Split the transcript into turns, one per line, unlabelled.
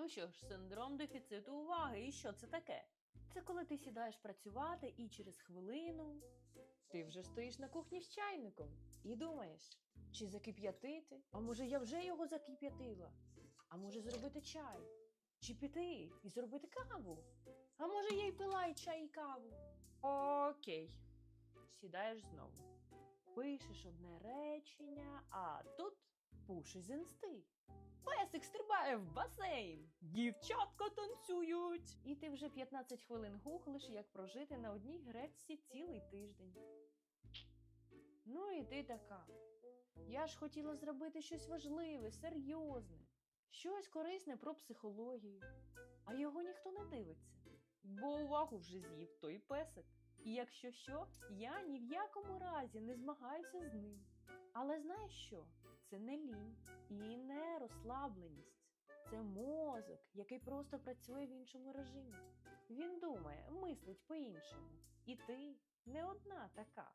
Ну що ж, синдром дефіциту уваги, і що це таке? Це коли ти сідаєш працювати і через хвилину ти вже стоїш на кухні з чайником і думаєш, чи закип'ятити? А може я вже його закип'ятила? А може зробити чай? Чи піти і зробити каву? А може я й пила і чай і каву? Окей. Сідаєш знову. Пишеш одне речення, а тут пуш із. Песик стрибає в басейн. Дівчатка танцюють. І ти вже 15 хвилин гуглиш, як прожити на одній гречці цілий тиждень. Ну і ти така. Я ж хотіла зробити щось важливе, серйозне, щось корисне про психологію. А його ніхто не дивиться, бо увагу вже з'їв той песик. І якщо що, я ні в якому разі не змагаюся з ним. Але знаєш що? Це не лінь і не розслабленість. Це мозок, який просто працює в іншому режимі. Він думає, мислить по-іншому. І ти не одна така.